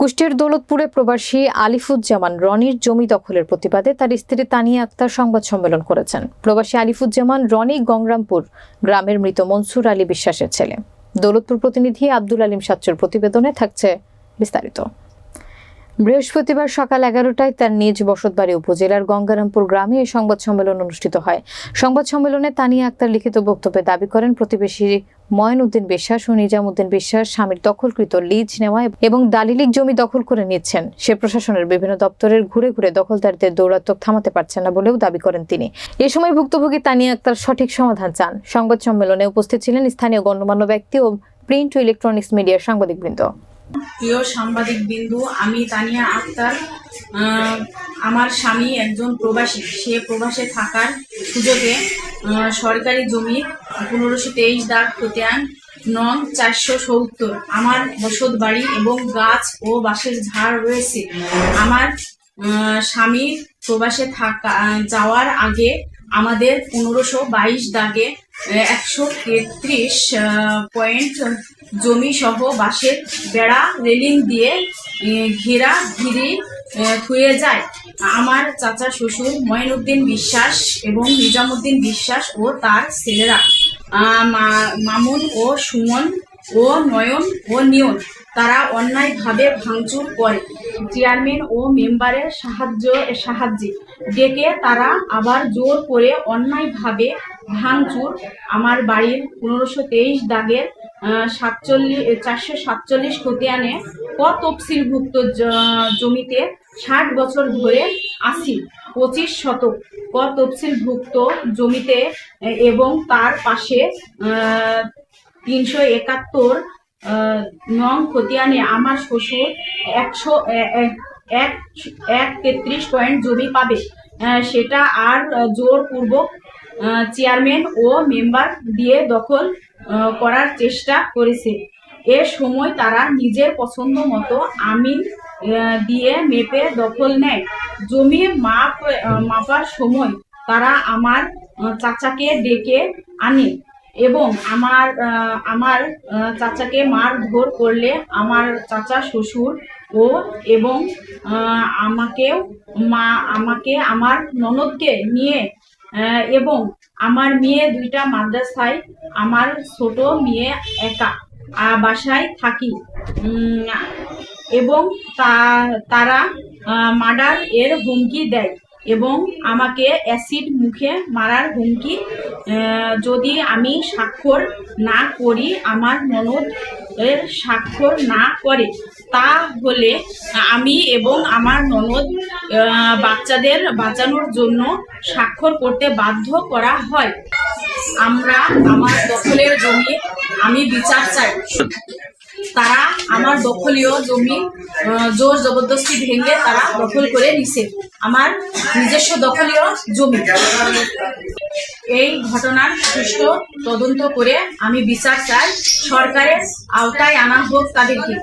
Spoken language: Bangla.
কুষ্টিয়ার দৌলতপুরে প্রবাসী আলিফুজ্জামান রনির জমি দখলের প্রতিবাদে তার স্ত্রী তানিয়া আক্তার সংবাদ সম্মেলন করেছেন। প্রবাসী আলিফুজ্জামান রনি গংরামপুর গ্রামের মৃত মনসুর আলী বিশ্বাসের ছেলে। দৌলতপুর প্রতিনিধি আব্দুল আলিম সাচ্চুর প্রতিবেদনে থাকছে বিস্তারিত। বৃহস্পতিবার সকাল এগারোটায় তার নিজ বসতবাড়ি উপজেলার গঙ্গারামপুর গ্রামে এই সংবাদ সম্মেলন অনুষ্ঠিত হয়। সংবাদ সম্মেলনে তানিয়া আক্তার লিখিত বক্তব্যে দাবি করেন, প্রতিবেশী ময়ন উদ্দিন বিশ্বাস ও নিজামুদ্দিন বিশ্বাস স্বামীর দখলকৃত লিজ নেওয়া এবং দালিলিক জমি দখল করে নিচ্ছেন। সে প্রশাসনের বিভিন্ন দপ্তরের ঘুরে ঘুরে দখলদারদের দৌরাত্মক থামাতে পারছেন না বলেও দাবি করেন তিনি। এ সময় ভুক্তভোগী তানিয়া আক্তার সঠিক সমাধান চান। সংবাদ সম্মেলনে উপস্থিত ছিলেন স্থানীয় গণ্যমান্য ব্যক্তি ও প্রিন্ট ও ইলেকট্রনিক্স মিডিয়ার সাংবাদিকবৃন্দ। প্রিয় সাংবাদিক বিন্দু, আমি তানিয়া আক্তার। আমার স্বামী একজন প্রবাসী। সে প্রবাসে থাকার সুযোগে সরকারি জমি পনেরোশো তেইশ দাগ খতিয়ান নং চারশো সত্তর। আমার বসত বাড়ি এবং গাছ ও বাঁশের ঝাড় রয়েছে। আমার স্বামী প্রবাসে থাকা যাওয়ার আগে আমাদের পনেরোশো বাইশ দাগে একশো তেত্রিশ পয়েন্ট জমি সহ বাঁশের বেড়া রেলিং দিয়ে ঘেরা ঘিরে থুয়ে যায়। আমার চাচা শ্বশুর মঈনুদ্দিন বিশ্বাস এবং নিজামুদ্দিন বিশ্বাস ও তার ছেলেরা মামুন ও সুমন ও নয়ন ও নিয়ন, তারা অন্যায়ভাবে ভাঙচুর করে। চেয়ারম্যান ও মেম্বারের সাহায্য, সাহায্যে ডেকে তারা আবার জোর করে অন্যায়ভাবে ভাঙচুর। আমার বাড়ির পনেরোশো তেইশ দাগের সাতচল্লিশ চারশো সাতচল্লিশ খতিয়ানে ক জমিতে ষাট বছর ধরে আছি, পঁচিশ শতক ক তফসিলভুক্ত জমিতে এবং তার পাশে তিনশো একাত্তর নং খতিয়ানে আমার শ্বশুর একশো এক এক তেত্রিশ পয়েন্ট জমি পাবে। সেটা আর জোরপূর্বক চেয়ারম্যান ও মেম্বার দিয়ে দখল করার চেষ্টা করেছে। এ সময় তারা নিজের পছন্দ মতো আমিন দিয়ে মেপে দখল নেয়। জমি মাপ মাপার সময় তারা আমার চাচাকে ডেকে আনে। এবং আমার আমার চাচাকে মারধর করলে আমার চাচা শ্বশুর ও এবং আমাকেও মা, আমাকে, আমার ননদকে নিয়ে এবং আমার মেয়ে দুইটা মাদ্রাসায়, আমার ছোট মেয়ে একা বাসায় থাকি। এবং তা, তারা মার্ডার এর হুমকি দেয়। এবং আমাকে অ্যাসিড মুখে মারার হুমকি যদি আমি স্বাক্ষর না করি, আমার ননদ এর স্বাক্ষর না করে, তাহলে আমি এবং আমার ননদ বাচ্চাদের বাঁচানোর জন্য স্বাক্ষর করতে বাধ্য করা হয়। আমরা আমার দখলের জমি, আমি বিচার চাই। তারা আমার দখলীয় জমি জোর জবরদস্তি ভেঙে তারা দখল করে নিছে। আমার নিজস্ব দখলীয় জমি। এই ঘটনার সুষ্ঠু তদন্ত করে আমি বিচার চাই। সরকারের আওতায় আনা হোক তাদেরকে।